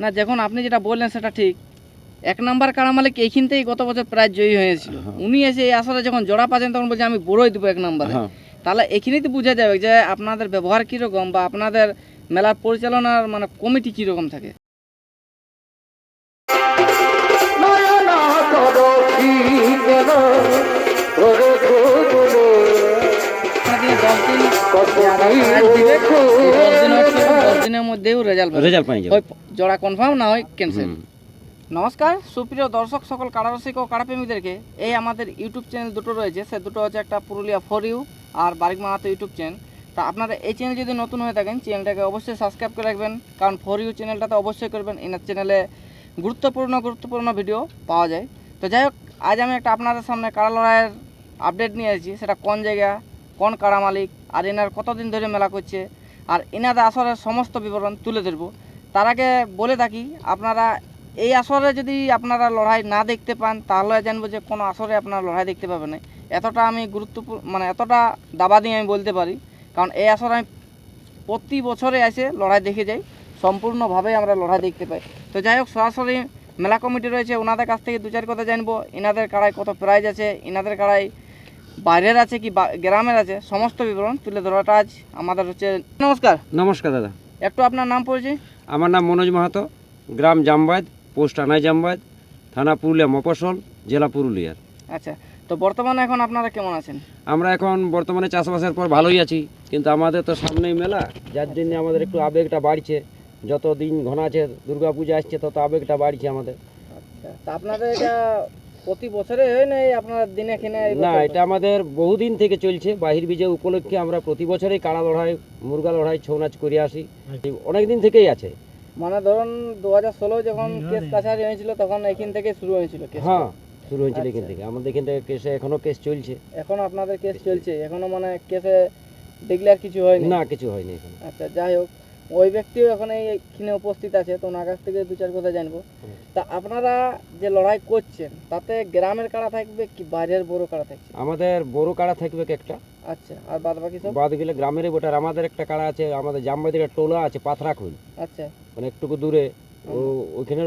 না যখন আপনি যেটা বললেন সেটা ঠিক। এক নাম্বার কাড়া মালিক এইখান থেকেই গত বছর প্রায় জয়ী হয়েছিল। হ্যাঁ। উনি এসে এই আসলে যখন জোড়া পাচ্ছেন তখন বলছে আমি বড়ই দেবো এক নাম্বারে। হ্যাঁ। তাহলে এখানেই তো বোঝা যাবে যে আপনাদের ব্যবহার কীরকম বা আপনাদের মেলার পরিচালনার মানে কমিটি কীরকম থাকে। আপনাদের দিনের মধ্যেও রেজাল্ট রেজাল্ট পাই যাবে। জোড়া কনফার্ম না হয় ক্যান্সেল নমস্কার সুপ্রিয় দর্শক সকল কারারসিক ও কারাপ্রেমীদেরকে এই আমাদের ইউটিউব চ্যানেল দুটো রয়েছে সে দুটো হচ্ছে একটা Purulia for you R Barik Mahato YouTube channel তা আপনারা এই চ্যানেল যদি নতুন হয়ে থাকেন চ্যানেলটাকে অবশ্যই সাবস্ক্রাইব করে রাখবেন কারণ ফর ইউ চ্যানেলটাতে অবশ্যই করবেন। এনার চ্যানেলে গুরুত্বপূর্ণ গুরুত্বপূর্ণ ভিডিও পাওয়া যায়। তো যাই হোক আজ আমি একটা আপনাদের সামনে কাড়া লড়াইয়ের আপডেট নিয়ে এসেছি সেটা কোন জায়গা কোন কাড়া মালিক, আর এনার কতদিন ধরে মেলা করছে, আর এনাদের আসরের সমস্ত বিবরণ তুলে ধরবো। তার আগে বলে থাকি, আপনারা এই আসরে যদি আপনারা লড়াই না দেখতে পান, তাহলে জানব যে কোনো আসরে আপনারা লড়াই দেখতে পাবেন না। এতটা আমি গুরুত্বপূর্ণ মানে এতটা দাবা দিয়ে আমি বলতে পারি, কারণ এই আসরে আমি প্রতি বছরে এসে লড়াই দেখে যাই, সম্পূর্ণভাবে আমরা লড়াই দেখতে পাই। তো যাই হোক, সরাসরি মেলা কমিটি রয়েছে, ওনাদের কাছ থেকে দু চার কথা জানব, এনাদের কাড়ায় কত প্রাইজ আছে, এনাদের কাড়ায় বাইরের আছে কি গ্রামের আছে সমস্ত বিবরণ তুলে ধরাটা আজ আমাদের হচ্ছে নমস্কার। নমস্কার দাদা। একটু আপনার নাম পড়েছে আমার নাম মনোজ মাহাতো গ্রাম জামবাদ পোস্ট আনাই জামবাদ থানা পুরুলিয়া মফসল জেলা পুরুলিয়ার। আচ্ছা তো বর্তমানে এখন আপনারা কেমন আছেন? আমরা এখন বর্তমানে চাষবাসের পর ভালোই আছি কিন্তু আমাদের তো সামনেই মেলা যার জন্য আমাদের একটু আবেগটা বাড়ছে। যত দিন ঘনাছে দুর্গা পূজা আসছে তত আবেগটা বাড়ছে আমাদের। আচ্ছা তা আপনাদের এটা প্রতি বছরে হয় না এই আপনার দিনে কিনে না এটা আমাদের বহুদিন থেকে চলছে। বাহির বিজয় উপলক্ষে আমরা প্রতি বছরেই কাড়া লড়াই মুরগা লড়াই ছৌ নাচ করে আসি। অনেক দিন থেকেই আছে। মানে ধরুন দু হাজার ষোলো যখন কেস কাছারি হয়েছিল তখন এখান থেকে শুরু হয়েছিল কেস। হ্যাঁ শুরু হয়েছিল এখান আচ্ছা। থেকে। আমাদের এখান থেকে কেসে এখনও কেস চলছে। এখন আপনাদের কেস চলছে? এখনও মানে কেসে দেখলে আর কিছু হয়নি? না কিছু হয়নি এখন। আচ্ছা যাই হোক। ওই ব্যক্তিও এখন এইখানে উপস্থিত আছে তো ওনার কাছ থেকে দু চার কথা জানব। তা আপনারা যে লড়াই করছেন তাতে গ্রামের কাড়া থাকবে কি বাইরের বড় কাড়া থাকছে? আমাদের বড় কাড়া থাকবে একটা। আচ্ছা আর বাদ বাকি সব? বাদ গেলে গ্রামেরই বটার আমাদের একটা কাড়া আছে আমাদের জামবাদির টোলা আছে পাথরাখুল আচ্ছা। মানে একটুকু দূরে ও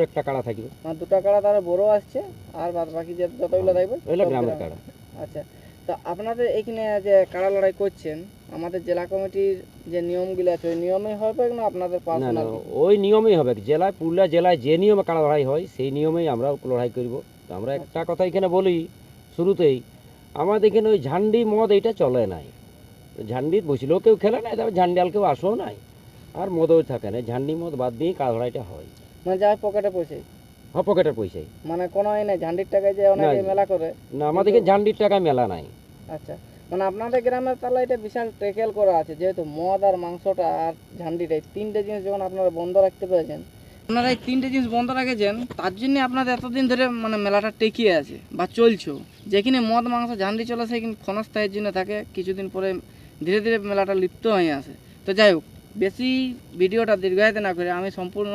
একটা কাড়া থাকবে। মানে দুটা কাড়া তারা বড় আসছে আর বাদ বাকি যে যতগুলো থাকবে ওইগুলো গ্রামের গ্রাম। কাড়া। আচ্ছা। তো আপনাদের এখানে যে কাড়া লড়াই করছেন আমাদের জেলা কমিটির যে নিয়মগুলো আছে ওই নিয়মে হবে না আপনাদের না না পার্সোনাল ওই নিয়মেই হবে। জেলায় পুরুলিয়া জেলায় যে নিয়মে কাড়া লড়াই হয় সেই নিয়মেই আমরা লড়াই করব। তো আমরা একটা কথা এখানে বলি শুরুতেই আমাদের এখানে ওই ঝান্ডি মদ এইটা চলে নাই। ঝান্ডি বসলেও কেউ খেলে নাই তারপর ঝান্ডিয়াল কেউ আসেও নাই। আর মদও থাকে না ঝান্ডি মদ বাদ দিয়ে কাড়া লড়াইটা হয়? মানে যার পকেটে পয়সা হ্যাঁ পকেটের পয়সাই। মানে কোনো এই নাই ঝান্ডির টাকায় যে অনেকে। মেলা করে। না আমাদের এখানে ঝান্ডির টাকায় মেলা নাই। আচ্ছা। মানে আপনাদের গ্রামের তাহলে এটা বিশাল ট্রেকেল করা আছে, যেহেতু মদ আর মাংসটা আর ঝান্ডিটা, এই তিনটে জিনিস যখন আপনারা বন্ধ রাখতে পেরেছেন, আপনারা এই তিনটে জিনিস বন্ধ রেখেছেন, তার জন্য আপনাদের এতদিন ধরে মানে মেলাটা টেকিয়ে আছে বা চলছেও যেখানে মদ, মাংস, ঝান্ডি চলে সেখানে ক্ষণস্থায়ের জন্য থাকে, কিছুদিন পরে ধীরে ধীরে মেলাটা লিপ্ত হয়ে আসে। তো যাই হোক, বেশি ভিডিওটা দীর্ঘায়িত না করে আমি সম্পূর্ণ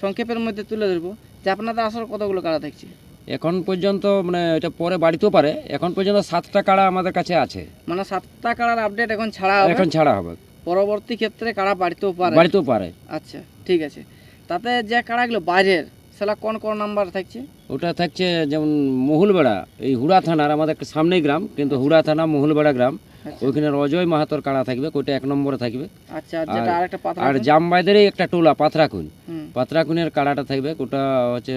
সংক্ষেপের মধ্যে তুলে ধরবো, যে আপনাদের আসলে কতগুলো কারা থাকছে এখন পর্যন্ত মানে এটা পরে বাড়িতেও পারে। এখন পর্যন্ত সাতটা কাড়া আমাদের কাছে আছে। মানে সাতটা কাড়ার আপডেট এখন ছাড়া হবে? এখন ছাড়া হবে। পরবর্তী ক্ষেত্রে কাড়া বাড়িতেও পারে? বাড়িতেও পারে। আচ্ছা ঠিক আছে। তাতে যে কাড়াগুলো বাইরের সেটা কোন কোন নাম্বার থাকছে? ওটা থাকছে যেমন মহুলবেড়া এই হুড়া থানার আমাদের একটা সামনেই গ্রাম কিন্তু হুড়া থানা মহুলবেড়া গ্রাম। আচ্ছা। ওইখানে অজয় মাহাতর কাড়া থাকবে ওইটা এক নম্বরে থাকবে। আচ্ছা আর জামবাইদেরই একটা টোলা পাথরাকুন পাথরাকুনের কাড়াটা থাকবে ওটা হচ্ছে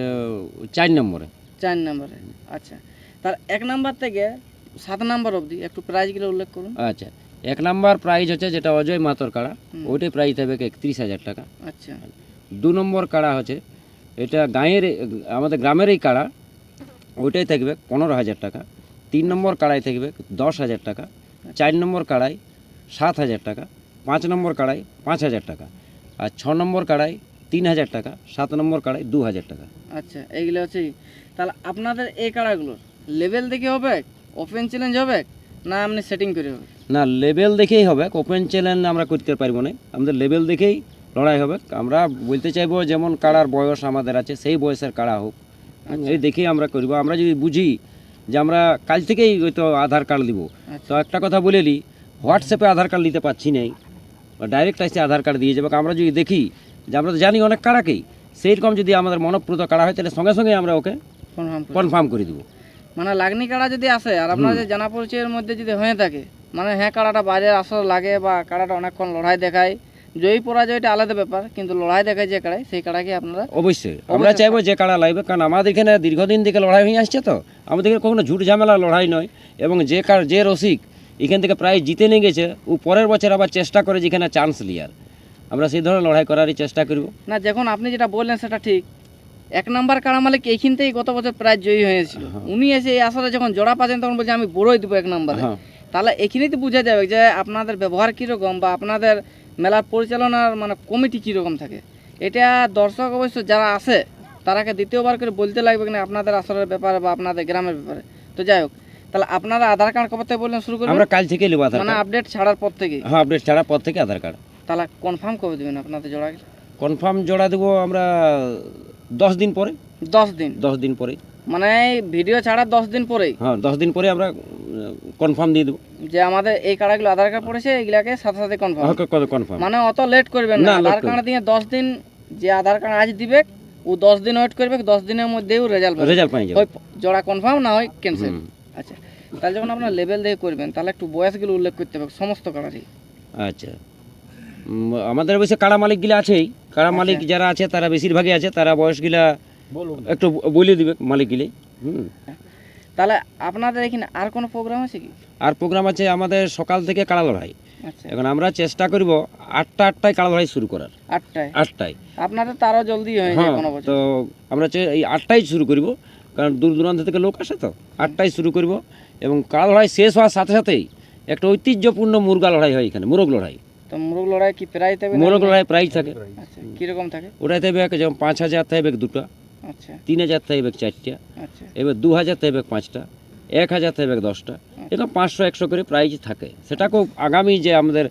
চার নম্বরে। চার নম্বরে। আচ্ছা। তার এক নাম্বার থেকে সাত নাম্বার অবধি একটু প্রাইজগুলো উল্লেখ করুন। আচ্ছা। এক নাম্বার প্রাইজ হচ্ছে যেটা অজয় মাতর কাড়া। ওইটাই প্রাইজ থাকবে একত্রিশ হাজার টাকা। আচ্ছা। দু নম্বর কাড়া হচ্ছে এটা গাঁয়ের আমাদের গ্রামেরই কাড়া। ওইটাই থাকবে পনেরো হাজার টাকা। তিন নম্বর কাড়াই থাকবে দশ হাজার টাকা। চার নম্বর কাড়াই সাত হাজার টাকা। পাঁচ নম্বর কাড়াই পাঁচ হাজার টাকা। আর ছ নম্বর কাড়াই তিন হাজার টাকা। সাত নম্বর কাড়াই দু হাজার টাকা। আচ্ছা। এইগুলো হচ্ছে তাহলে আপনাদের এই কাড়াগুলোর লেভেল দেখে হবে ওপেন চ্যালেঞ্জ হবে না আপনি সেটিং করে হবে? না লেভেল দেখেই হবে ওপেন চ্যালেঞ্জ আমরা করতে পারব না। আমাদের লেভেল দেখেই লড়াই হবে। আমরা বলতে চাইব যেমন কাড়ার বয়স আমাদের আছে সেই বয়সের কাড়া হোক। এই দেখেই আমরা করব। আমরা যদি বুঝি যে আমরা কাল থেকেই হয়তো আধার কার্ড দিব। তো একটা কথা বলে নিই হোয়াটসঅ্যাপে আধার কার্ড নিতে পারছি নাই ডাইরেক্ট এসে আধার কার্ড দিয়ে যাবে। আমরা যদি দেখি যে আমরা তো জানি অনেক কাড়াকেই সেই রকম যদি আমাদের মনপ্রত কাড়া হয় তাহলে সঙ্গে সঙ্গে আমরা ওকে কনফার্ম করে। কনফার্ম করে দেবো। মানে লাগনি কাড়া যদি আসে আর আপনার যে জানা পরিচয়ের মধ্যে যদি হয়ে থাকে মানে হ্যাঁ কাড়াটা বাইরের আসর লাগে বা কাড়াটা অনেকক্ষণ লড়াই দেখায় জয়ী পরাজয়টা আলাদা ব্যাপার কিন্তু লড়াই দেখায় যে কাড়াই সেই কাড়াকে আপনারা অবশ্যই। আমরা চাইব যে কাড়া লাগবে কারণ আমাদের এখানে দীর্ঘদিন থেকে লড়াই হয়ে আসছে তো। আমাদের এখানে কখনো ঝুট ঝামেলা লড়াই নয়। এবং যে কার যে রসিক এখান থেকে প্রায় জিতে নিয়ে গেছে ও পরের বছর আবার চেষ্টা করে যেখানে চান্স লিয়ার আমরা সেই ধরনের লড়াই করারই চেষ্টা করব। না যখন আপনি যেটা বললেন সেটা ঠিক। এক নাম্বার কাড়া মালিক এইখান থেকেই গত বছর প্রায় জয়ী হয়েছিল। উনি এসে এই আসরে যখন জোড়া পাচ্ছেন তখন বলছে আমি বড়ই দেবো এক নাম্বারে। হ্যাঁ। তাহলে এখানেই তো বোঝা যাবে যে আপনাদের ব্যবহার কীরকম বা আপনাদের মেলার পরিচালনার মানে কমিটি কীরকম থাকে। এটা দর্শক অবশ্য যারা আসে তারাকে দ্বিতীয়বার করে বলতে লাগবে কিনা আপনাদের আসরের ব্যাপারে বা আপনাদের গ্রামের ব্যাপারে। তো যাই হোক তাহলে আপনারা আধার কার্ড কবে থেকে বললেন শুরু করবেন? আমরা কাল থেকে নেব আধার মানে আপডেট ছাড়ার পর থেকে। হ্যাঁ আপডেট ছাড়ার পর থেকে আধার কার্ড। তাহলে কনফার্ম কবে দেবেন আপনাদের জোড়া? কনফার্ম জোড়া দেবো আমরা দশ দিন পরে? দশ দিন। দশ দিন পরে। মানে ভিডিও ছাড়া দশ দিন পরেই? হ্যাঁ দশ দিন পরে আমরা কনফার্ম দিয়ে দেবো। যে আমাদের এই কার্ডগুলো আধার কার্ড পড়েছে এগুলাকে সাথে সাথে কনফার্ম কনফার্ম মানে অত লেট করবেন না। আধার কার্ড দিয়ে দশ দিন যে আধার কার্ড আজ দিবে ও দশ দিন ওয়েট করবে দশ দিনের মধ্যেই রেজাল্ট রেজাল্ট পাই যাবে। জোড়া কনফার্ম না হয় ক্যান্সেল আচ্ছা তাহলে যখন আপনার লেভেল দিয়ে করবেন তাহলে একটু বয়সগুলো উল্লেখ করতে হবে সমস্ত কার্ডারই। আচ্ছা। আমাদের অবশ্যই কাড়া মালিকগুলো আছেই। কাড়া মালিক যারা আছে তারা বেশিরভাগই আছে তারা বয়সগুলা একটু বলে দিবে মালিকগুলি। হুম। তাহলে আপনাদের এখানে আর কোনো প্রোগ্রাম আছে কি? আর প্রোগ্রাম আছে আমাদের সকাল থেকে কাড়া লড়াই। আচ্ছা। এখন আমরা চেষ্টা করব আটটা আটটায় কাড়া লড়াই শুরু করার। আটটায়? আটটায়। আপনাদের তারও জলদি হয়ে যায় হ্যাঁ কোনো বছর। তো আমরা এই আটটায় শুরু করব কারণ দূর দূরান্ত থেকে লোক আসে তো। আটটায় শুরু করব এবং কাড়া লড়াই শেষ হওয়ার সাথে সাথেই একটা ঐতিহ্যপূর্ণ মুরগা লড়াই হয় এখানে মোরগ লড়াই। তো মুরগ লড়াই কি দেবে না? মোরগ লড়াই প্রাইজ থাকে। আচ্ছা কীরকম থাকে? ওটাই থাকবে এক যেমন পাঁচ হাজার থাকবে দুটো আচ্ছা। তিন হাজার থাকবে চারটা আচ্ছা। এবার দু হাজার থাকবে পাঁচটা এক হাজার থাকবে দশটা এরকম পাঁচশো একশো করে প্রাইজ থাকে। সেটাকেও আগামী যে আমাদের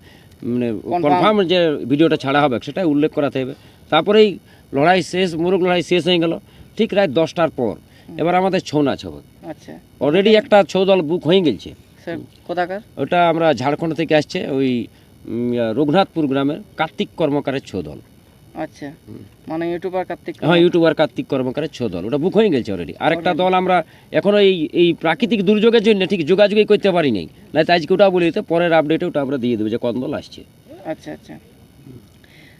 মানে কনফার্ম যে ভিডিওটা ছাড়া হবে সেটাই উল্লেখ করাতে হবে। তারপরেই লড়াই শেষ মুরগ লড়াই শেষ হয়ে গেল ঠিক রাত দশটার পর। এবার আমাদের ছৌ নাচ হবে। আচ্ছা। অলরেডি একটা ছৌ দল বুক হয়ে গেছে কোথাকার? ওটা আমরা ঝাড়খণ্ড থেকে আসছে ওই রঘুনাথপুর গ্রামের কার্তিক কর্মকারের ছৌ দল। আচ্ছা। মানে ইউটিউবার কার্তিক হ্যাঁ ইউটিউবার কার্তিক কর্মকারের ছ দল। ওটা বুক হয়ে গেছে অলরেডি আরেকটা দল আমরা এখনও এই এই প্রাকৃতিক দুর্যোগের জন্য ঠিক যোগাযোগই করতে পারি নাই। না আজকে ওটা বলি তো পরের আপডেটে ওটা আমরা দিয়ে দেবো যে কোন দল আসছে। আচ্ছা আচ্ছা।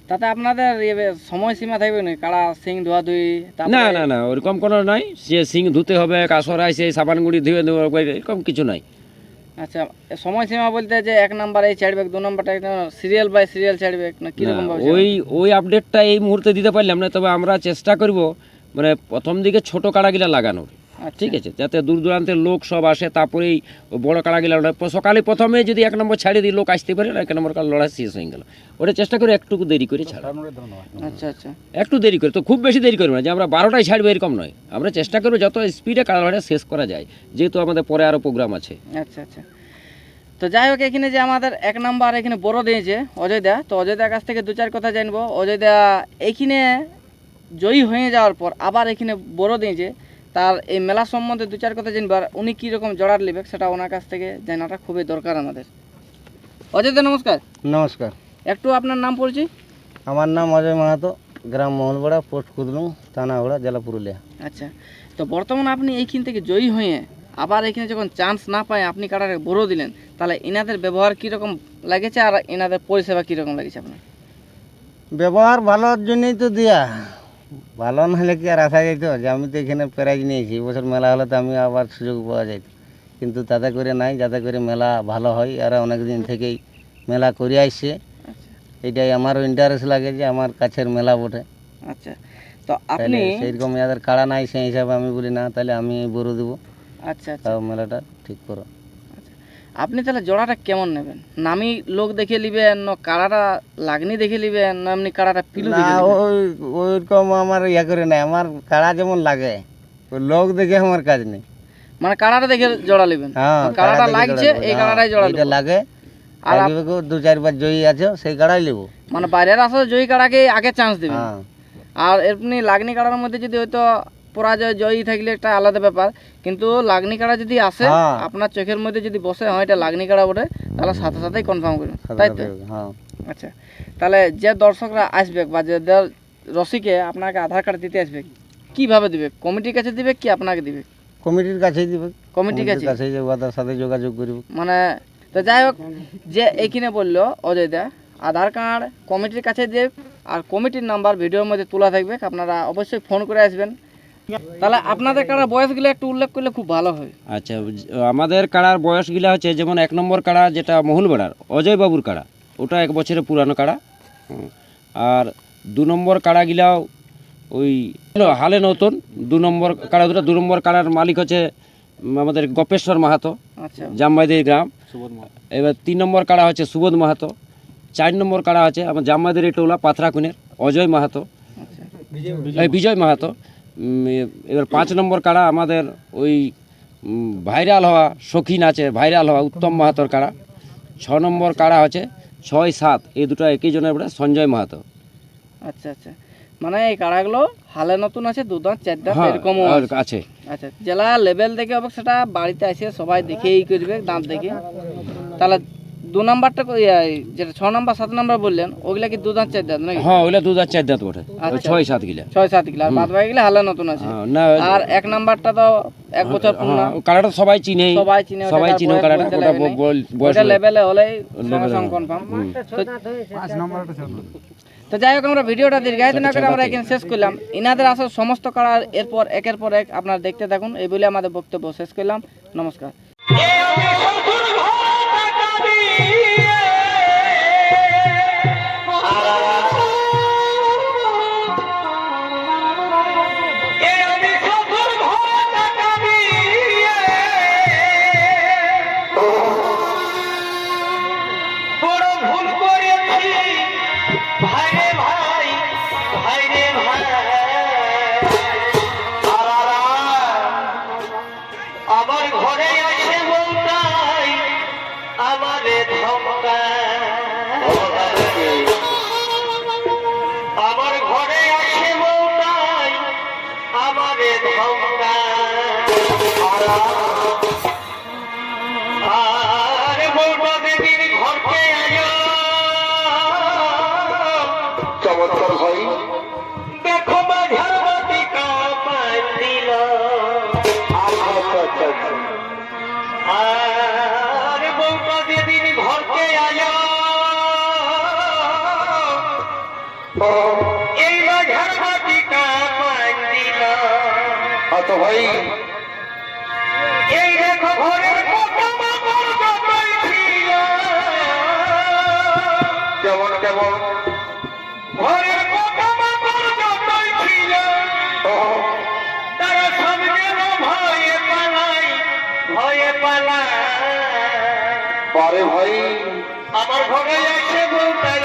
তাতে আপনাদের এ সময় সীমা থাকবে না কাড়া সিং ধোয়া ধুই না না না ওরকম কোনো নাই। সে সিং ধুতে হবে কাসর আসে সাবানগুড়ি ধুয়ে দেবো এরকম কিছু নাই। আচ্ছা সময়সীমা বলতে যে এক নাম্বার এই ছাড়বে দু নাম্বারটা সিরিয়াল বাই সিরিয়াল ছাড়বে না কীরকম ওই ওই আপডেটটা এই মুহূর্তে দিতে পারলাম না তবে আমরা চেষ্টা করব মানে প্রথম দিকে ছোট কাড়াগুলা লাগানোর। ঠিক আছে যাতে দূর দূরান্তের লোক সব আসে তারপরেই বড় লড়াই প- সকালে প্রথমে যদি এক নম্বর ছাড়িয়ে দিই লোক আসতে পারে না এক নম্বর কাল লড়াই শেষ হয়ে গেল। ওটা চেষ্টা করে একটু দেরি করে ছাড়া। আচ্ছা আচ্ছা। একটু দেরি করে তো খুব বেশি দেরি করব না যে আমরা বারোটায় ছাড়বো এরকম নয়। আমরা চেষ্টা করব যত স্পিডে কাড়া লড়াই শেষ করা যায় যেহেতু আমাদের পরে আরও প্রোগ্রাম আছে। আচ্ছা আচ্ছা। তো যাই হোক এখানে যে আমাদের এক নাম্বার এখানে বড় দিয়েছে অজয়দা তো অজয়দার কাছ থেকে দু চার কথা জানব। অজয়দা এইখানে জয়ী হয়ে যাওয়ার পর আবার এখানে বড় দিয়েছে তার এই মেলা সম্বন্ধে দু চার কথা জানবার উনি কীরকম জড়ার নেবে সেটা ওনার কাছ থেকে জানাটা খুবই দরকার আমাদের। অজয়দা নমস্কার। নমস্কার। একটু আপনার নাম পড়ছি আমার নাম অজয় মাহাতো গ্রাম মহলপাড়া পোস্ট কুদলুং থানা ওড়া জেলা পুরুলিয়া। আচ্ছা তো বর্তমানে আপনি এইখান থেকে জয়ী হয়ে আবার এখানে যখন চান্স না পায় আপনি কাটারে বড় দিলেন তাহলে এনাদের ব্যবহার কীরকম লাগেছে আর এনাদের পরিষেবা কীরকম লাগেছে আপনার? ব্যবহার ভালোর জন্যই তো দেয়া। ভালো না হলে কি আর আসা যেত যে আমি তো এখানে প্রাইজ নিয়েছি এবছর মেলা হলে তো আমি আবার সুযোগ পাওয়া যেত কিন্তু তাতে করে নাই যাতে করে মেলা ভালো হয়। আর অনেক দিন থেকেই মেলা করে আসছে। আচ্ছা। এটাই আমারও ইন্টারেস্ট লাগে যে আমার কাছের মেলা বটে। আচ্ছা। তো আপনি সেইরকম যাদের কাড়া নাই সেই হিসাবে আমি বলি না তাহলে আমি বড় দেবো। আচ্ছা আচ্ছা। তাও মেলাটা ঠিক করো। আপনি তাহলে জোড়াটা কেমন নেবেন? নামি লোক দেখে নিবেন না কাড়াটা লাগনি দেখে নিবেন না এমনি কাড়াটা পিলু না দেখে? ওই ওইরকম আমার ইয়া করে নাই আমার কাড়া যেমন লাগে লোক দেখে আমার কাজ নেই। মানে কাড়াটা দেখে জোড়া নেবেন হ্যাঁ কাড়াটা লাগছে এই হ্যাঁ, কাড়াটাই জোড়া এইটা লাগে আর আর দু চারবার জয়ী আছে সেই কাড়াই নেব মানে বাইরের আসলে জয়ী কাড়াকে আগে চান্স দিবেন। হ্যাঁ। আর এমনি লাগনি কাড়ার মধ্যে যদি হয়তো পরাজয় জয়ী থাকলে একটা আলাদা ব্যাপার। কিন্তু লাগনি কাড়া যদি আসে হ্যাঁ। আপনার চোখের মধ্যে যদি বসে হয় এটা লাগনি কাড়া বটে তাহলে সাথে সাথেই কনফার্ম করবেন। তাই তো? হ্যাঁ। আচ্ছা তাহলে যে দর্শকরা আসবে বা যে রসিকে আপনাকে আধার কার্ড দিতে আসবে কীভাবে দিবে? কমিটির কাছে দিবে কি আপনাকে দিবে? কমিটির কাছেই দিবে। কমিটির কাছে কাছেই? ওদের সাথে যোগাযোগ করবে। মানে তো যাই হোক যে এইখানে বলল অজয় দা আধার কার্ড কমিটির কাছে দেব আর কমিটির নাম্বার ভিডিওর মধ্যে তোলা থাকবে আপনারা অবশ্যই ফোন করে আসবেন। তাহলে আপনাদের কারা বয়সগুলো একটু উল্লেখ করলে খুব ভালো হয়। আচ্ছা আমাদের কাড়ার বয়সগুলা হচ্ছে যেমন এক নম্বর কাড়া যেটা মহুলবেড়ার অজয় বাবুর কাড়া ওটা এক বছরের পুরানো কাড়া। আর দু নম্বর কাড়াগুলাও ওই হালে নতুন দু নম্বর কাড়া দুটো দু নম্বর কাড়ার মালিক হচ্ছে আমাদের গপেশ্বর মাহাতো আচ্ছা। জামবাইদের গ্রাম। এবার তিন নম্বর কাড়া হচ্ছে সুবোধ মাহাতো চার নম্বর কাড়া আছে আমার জামবাইদের টোলা পাথরাকুনের অজয় মাহাতো। আচ্ছা। বিজয় মাহাতো। এবার পাঁচ নম্বর কাড়া আমাদের ওই ভাইরাল হওয়া শৌখিন আছে ভাইরাল হওয়া উত্তম মাহাতোর কাড়া। ছ নম্বর কাড়া আছে ছয় সাত এই দুটো একই জনের বলে সঞ্জয় মাহাতো। আচ্ছা আচ্ছা। মানে এই কাড়াগুলো হালে নতুন আছে দু দাঁত চার দাঁত হ্যাঁ এরকমও আছে। আছে। আচ্ছা জেলা লেভেল দেখে হবে সেটা বাড়িতে আসে সবাই দেখেই করবে দাঁত দেখে। তাহলে দু নাম্বারটা কই- এই যেটা ছ নাম্বার সাত নাম্বার বললেন ওগুলা কি দু দাঁত চার দাঁত নাকি? হ্যাঁ ওইগুলা দু হাজার চার দাঁত বটে। আচ্ছা। ছয় সাত গিলা ছয় সাত কিলো। আর বাদ বাকি গেলে হালে নতুন আছে। হ্যাঁ, আর এক নাম্বারটা তো এক বছর পূর্ণ হ্যাঁ, কাড়াটা সবাই চিনে। সবাই চিনে সবাই চিনে কাড়াটা ওটা বয়স লেভেলে হলেই সঙ্গে Level, সঙ্গে হ্যাঁ। কনফার্ম তো যাই হোক আমরা ভিডিওটা দীর্ঘায়িত না করে আমরা এখানে শেষ করলাম। ইনাদের আসলে সমস্ত কারার এরপর একের পর এক আপনারা দেখতে থাকুন। এই বলে আমাদের বক্তব্য শেষ করলাম। নমস্কার। বড় আরা বলব দেবীর ঘরকে চমৎকার ভাই। দেখো মাঝার বাতি কামাই দিল আর বলব দেবীর ঘরকে আয়। এই মাঝার বাতি কামাই দিল আচ্ছা ভাই ঘরের পোকামাকড় যতই ছিল তারা সব যেন ভয়ে পালাই ভয়ে পালাই। পরে ভাই। আমার ঘরে আছে বলতাই